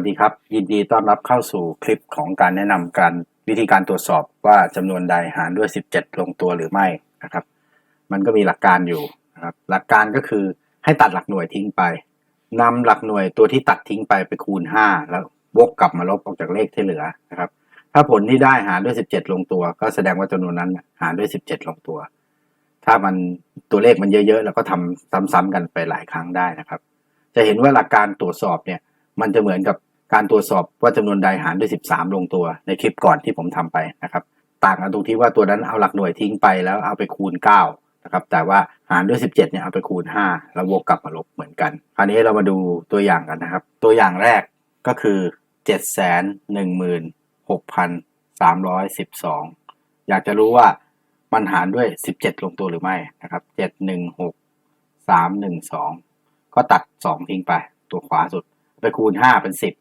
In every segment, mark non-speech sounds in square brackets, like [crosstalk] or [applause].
สดีครับ ยินดีต้อนรับเข้าสู่คลิปของการแนะนำการวิธีการตรวจสอบว่าจำนวนใดหารด้วย 17 ลงตัวหรือไม่นะครับ มันก็มีหลักการอยู่นะครับหลักการก็คือให้ตัดหลักหน่วยทิ้งไปนำหลักหน่วยตัวที่ตัดทิ้งไปไปคูณ 5 แล้ววกกลับมาลบออกจากเลขที่เหลือนะครับ ถ้าผลที่ได้หารด้วย 17 ลงตัว ก็แสดงว่าจำนวนนั้นหารด้วย 17 ลงตัว ถ้ามันตัวเลขมันเยอะๆแล้วก็ทำซ้ำๆกันไปหลายครั้งได้นะครับ จะเห็นว่าหลักการตรวจสอบเนี่ย มันจะเหมือนกับการตรวจสอบว่าจำนวนใดหารด้วย 13 ลงตัวในคลิปก่อนที่ผมทำไปนะครับ ต่างกันตรงที่ว่าตัวนั้นเอาหลักหน่วยทิ้งไปแล้วเอาไปคูณ 9 นะครับ แต่ว่าหารด้วย 17 เนี่ยเอาไปคูณ 5 แล้ววกกลับมาลบเหมือนกัน คราวนี้เรามาดูตัวอย่างกันนะครับ ตัวอย่างแรกก็คือ 716,312 อยากจะรู้ว่ามันหารด้วย 17 ลงตัวหรือไม่นะครับ 716 312 ก็ตัด 2 ทิ้งไปตัวขวาสุด ไปคูณห้าเป็นสิบ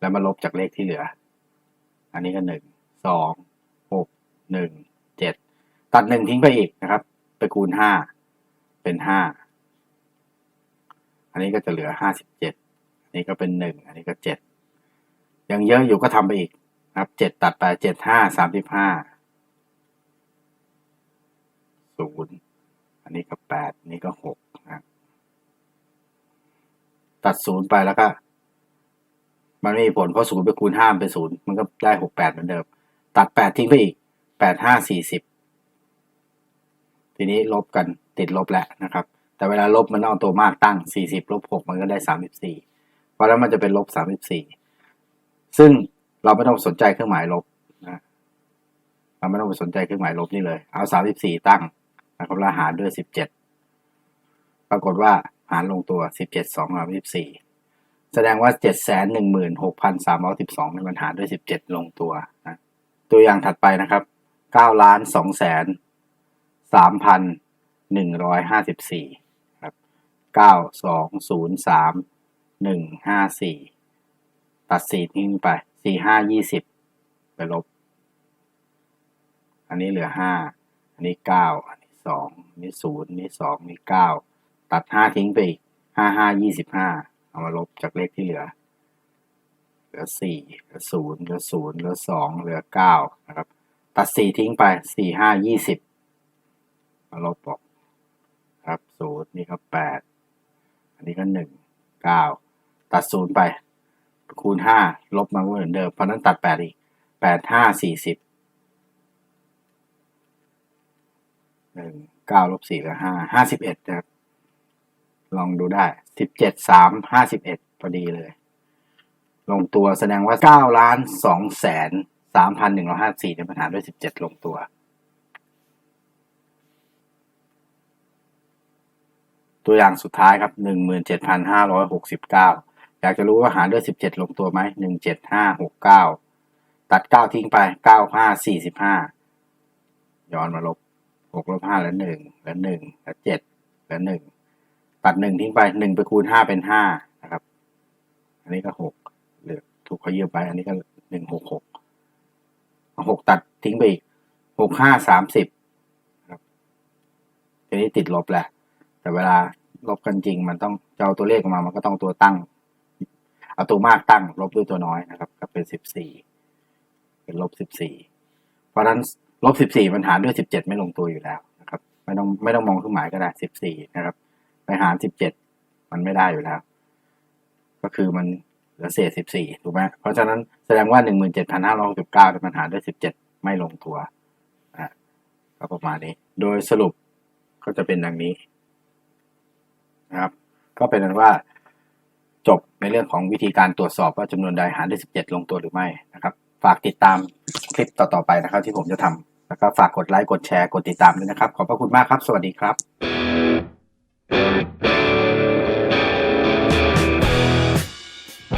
แล้วมาลบจากเลขที่เหลือ อันนี้ก็หนึ่งสองหกหนึ่งเจ็ดตัดหนึ่งทิ้งไปอีกนะครับ ไปคูณห้าเป็นห้าอันนี้ก็จะเหลือห้าสิบเจ็ดอันนี้ก็เป็นหนึ่งอันนี้ก็เจ็ดยังเยอะอยู่ก็ทำไปอีกครับเจ็ดตัดไปเจ็ดห้าสามสิบห้าศูนย์อันนี้ก็แปดนี่ก็หกนะครับ ตัด0ไปแล้วก็ มันไม่มีผลเพราะ0ไปคูณ5เป็น0มันก็ได้68เหมือนเดิม ตัด8ทิ้งไปอีก8 5 40ทีนี้ลบกันติดลบแล้วนะครับ แต่เวลาลบมันต้องเอาตัวมากตั้ง40ลบ6มันก็ได้34เพราะฉะนั้นมันจะเป็นลบ34ซึ่งเราไม่ต้องสนใจเครื่องหมายลบนะเราไม่ต้องไปสนใจเครื่องหมายลบนี่เลย เอา34ตั้งนะครับแล้วหารด้วย17ปรากฏว่า หารลงตัว17 2 34แสดงว่า716,312ในมันหารด้วย17ลงตัวนะตัวอย่างถัดไปนะครับ9ล้าน2แสน3,154ครับ9203 154ตัด4ทิ้งไป4 5 20ไปลบ อันนี้เหลือ5อันนี้9อันนี้2อันนี้0อันนี้2อันนี้9 ตัด5ทิ้งไปอีก5 5 25เอามาลบจากเลขที่เหลือ เหลือ4เหลือ0เหลือ0เหลือ2เหลือ9นะครับ ตัด4ทิ้งไป4 5 20มาลบออกครับ0นี่ก็8อันนี้ก็1 9ตัด0ไป คูณ5ลบมาเหมือนเดิมเพราะนั้นตัด8อีก8 5 40หนึ่งเก้าลบสี่เหลือห้าห้าสิบเอ็ดนะครับ ลองดูได้สิบเจ็ดสามห้าสิบเอ็ดพอดีเลย ลงตัวแสดงว่าเก้าล้านสองแสนสามพันหนึ่งร้อยห้าสี่ในปัญหารด้วยสิบเจ็ดลงตัว ตัวอย่างสุดท้ายครับหนึ่งหมื่นเจ็ดพันห้าร้อยหกสิบเก้าอยากจะรู้ว่าหารด้วยสิบเจ็ดลงตัวไหมหนึ่งเจ็ดห้าหกเก้าตัดเก้าทิ้งไปเก้าห้าสี่สิบห้าย้อนมาลบหกลบห้าแล้วหนึ่งแล้วหนึ่งแล้วเจ็ดแล้วหนึ่ง ตัดหนึ่งทิ้งไปหนึ่งไปคูณห้าเป็นห้านะครับ อันนี้ก็หกเหลือถูกเขาเยืมไป อันนี้ก็หนึ่งหกหกหกตัดทิ้งไปอีกหกห้าสามสิบครับทีนี้ติดลบแหละ แต่เวลาลบกันจริง มันต้องจะเอาตัวเลขออกมา มันก็ต้องตัวตั้ง เอาตัวมากตั้ง ลบด้วยตัวน้อยนะครับ ก็เป็นสิบสี่เป็นลบสิบสี่เพราะฉะนั้นลบสิบสี่มันหารด้วยสิบเจ็ดไม่ลงตัวอยู่แล้วนะครับ ไม่ต้องไม่ต้องมองเครื่องหมายก็ได้สิบสี่นะครับ ไปหารสิบเจ็ดมันไม่ได้อยู่แล้ว ก็คือมันเหลือเศษสิบสี่ถูกไหมเพราะฉะนั้นแสดงว่าหนึ่งหมื่นเจ็ดพันห้าร้อยสิบเก้ามันหารด้วยสิบเจ็ดไม่ลงตัวอะก็ประมาณนี้ โดยสรุปก็จะเป็นดังนี้นะครับ ก็เป็นนั้นว่าจบในเรื่องของวิธีการตรวจสอบว่าจำนวนใดหารด้วย 17 ลงตัวหรือไม่นะครับ ฝากติดตามคลิปต่อ ๆ ไปนะครับที่ผมจะทำแล้วก็ฝากกดไลค์ กดแชร์ กดติดตามด้วยนะครับ ขอบพระคุณมากครับ สวัสดีครับ Thank [laughs] you.